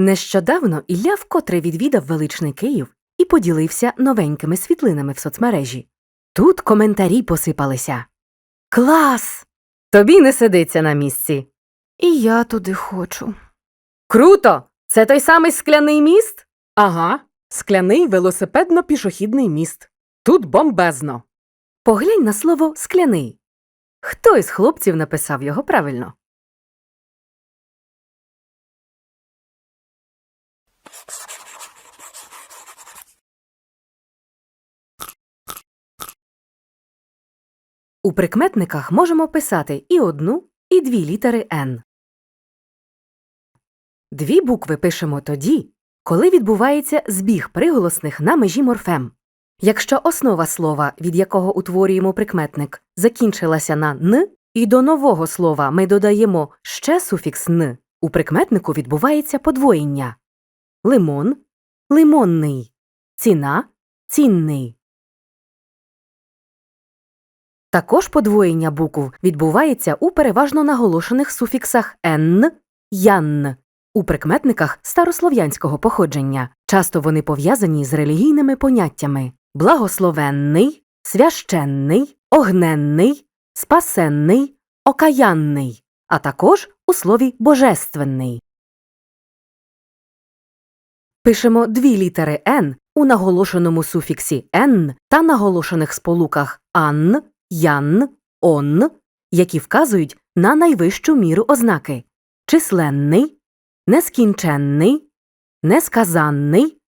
Нещодавно Ілля вкотре відвідав величний Київ і поділився новенькими світлинами в соцмережі. Тут коментарі посипалися. Клас! Тобі не сидиться на місці. І я туди хочу. Круто! Це той самий скляний міст? Ага, скляний велосипедно-пішохідний міст. Тут бомбезно. Поглянь на слово скляний. Хто із хлопців написав його правильно? У прикметниках можемо писати і одну, і дві літери Н. Дві букви пишемо тоді, коли відбувається збіг приголосних на межі морфем. Якщо основа слова, від якого утворюємо прикметник, закінчилася на н, і до нового слова ми додаємо ще суфікс н, у прикметнику відбувається подвоєння лимон лимонний, ціна цінний. Також подвоєння букв відбувається у переважно наголошених суфіксах «н», «ян» у прикметниках старослов'янського походження. Часто вони пов'язані з релігійними поняттями благословенний, священний, огненний, спасенний, окаянний, а також у слові божественний. Пишемо дві літери «н» у наголошеному суфіксі «н» та наголошених сполуках «ан», «ян», «он», які вказують на найвищу міру ознаки численний, нескінченний, несказанний,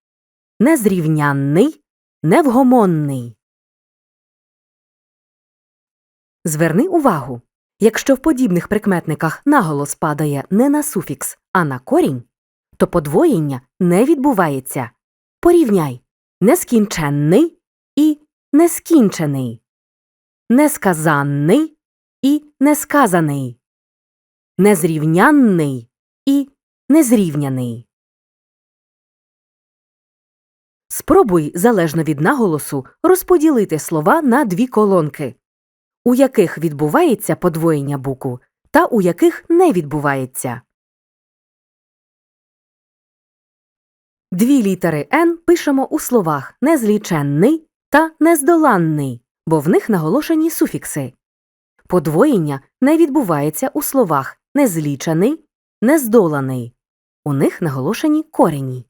незрівнянний, невгомонний. Зверни увагу, якщо в подібних прикметниках наголос падає не на суфікс, а на корінь, то подвоєння не відбувається. Порівняй нескінченний і нескінчений, несказанний і несказаний, незрівнянний і незрівняний. Спробуй, залежно від наголосу, розподілити слова на дві колонки, у яких відбувається подвоєння букв та у яких не відбувається. Дві літери «н» пишемо у словах незліченний та нездоланний, бо в них наголошені суфікси. Подвоєння не відбувається у словах незлічений, нездоланий. У них наголошені корені.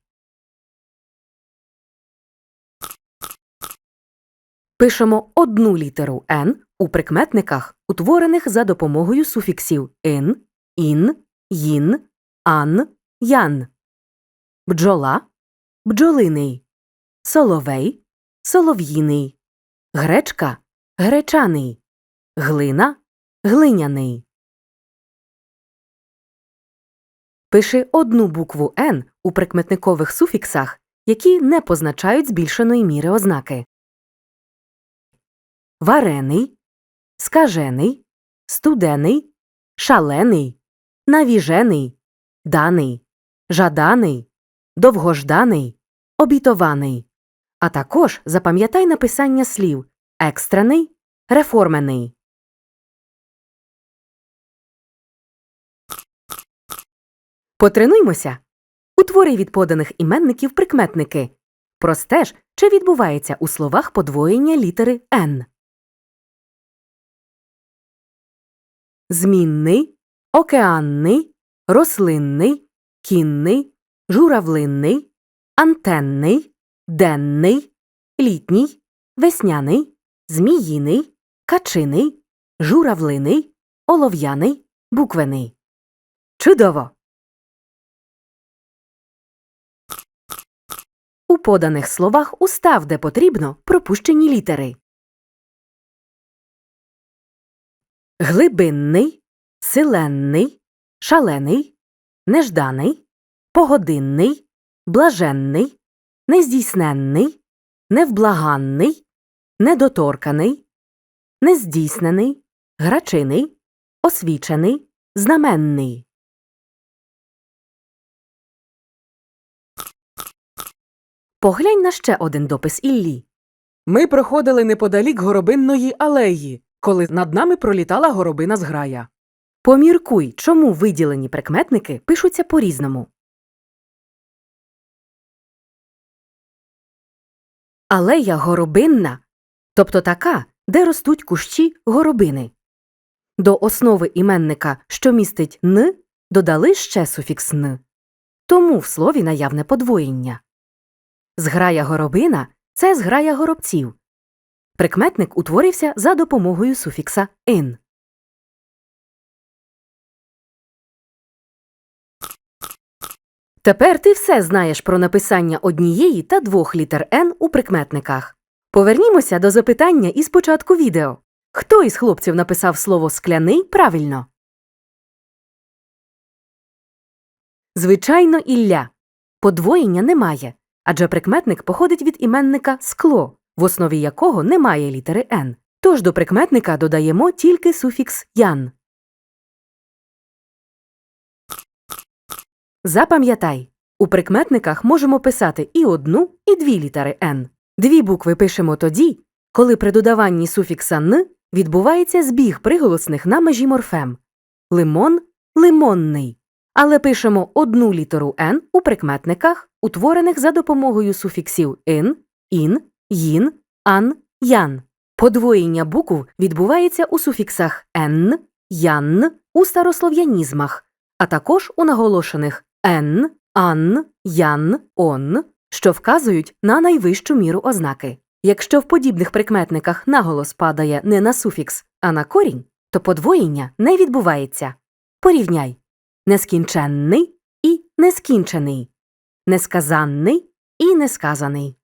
Пишемо одну літеру «н» у прикметниках, утворених за допомогою суфіксів «ин», «ін», «їн», «ан», «ян». Бджола – бджолиний, соловей – солов'їний, гречка – гречаний, глина – глиняний. Пиши одну букву «н» у прикметникових суфіксах, які не позначають збільшеної міри ознаки. Варений, скажений, студений, шалений, навіжений, даний, жаданий, довгожданий, обітований. А також запам'ятай написання слів екстрений, реформений. Потренуймося. Утворюй від поданих іменників прикметники. Простеж, чи відбувається у словах подвоєння літери «н». Змінний, океанний, рослинний, кінний, журавлинний, антенний, денний, літній, весняний, зміїний, качиний, журавлиний, олов'яний, буквений. Чудово! У поданих словах устав, де потрібно, пропущені літери. Глибинний, силенний, шалений, нежданий, погодинний, блаженний, нездійсненний, невблаганний, недоторканий, нездійснений, грачиний, освічений, знаменний. Поглянь на ще один допис Іллі. Ми проходили неподалік горобинної алеї, коли над нами пролітала горобина зграя. Поміркуй, чому виділені прикметники пишуться по-різному. Алея горобинна, тобто така, де ростуть кущі горобини. До основи іменника, що містить н, додали ще суфікс н. Тому в слові наявне подвоєння. Зграя горобина це зграя горобців. Прикметник утворився за допомогою суфікса ин. Тепер ти все знаєш про написання однієї та двох літер Н у прикметниках. Повернімося до запитання із початку відео. Хто із хлопців написав слово скляний правильно? Звичайно, Ілля. Подвоєння немає, адже прикметник походить від іменника скло, в основі якого немає літери Н. Тож до прикметника додаємо тільки суфікс ян. Запам'ятай, у прикметниках можемо писати і одну, і дві літери Н. Дві букви пишемо тоді, коли при додаванні суфікса н відбувається збіг приголосних на межі морфем. Лимон лимонний. Але пишемо одну літеру Н у прикметниках, утворених за допомогою суфіксів ин, ін, їн, ан, ян. Подвоєння букв відбувається у суфіксах н, ян, у старослов'янізмах, а також у наголошених н, ан, ян, он, що вказують на найвищу міру ознаки. Якщо в подібних прикметниках наголос падає не на суфікс, а на корінь, то подвоєння не відбувається. Порівняй нескінченний і нескінчений, несказанний і несказаний,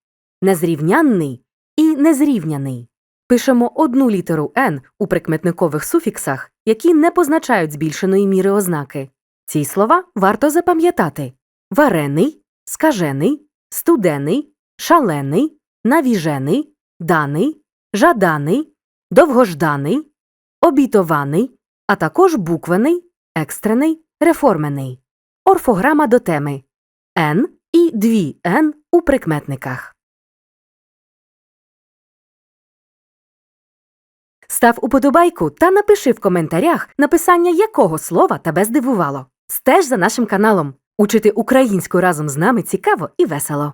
незрівнянний і незрівняний. Пишемо одну літеру Н у прикметникових суфіксах, які не позначають збільшеної міри ознаки. Ці слова варто запам'ятати варений, скажений, студений, шалений, навіжений, даний, жаданий, довгожданий, обітований, а також буквений, екстрений, реформений. Орфограма до теми Н і дві Н у прикметниках. Став уподобайку та напиши в коментарях, написання якого слова тебе здивувало. Стеж за нашим каналом. Учити українську разом з нами цікаво і весело.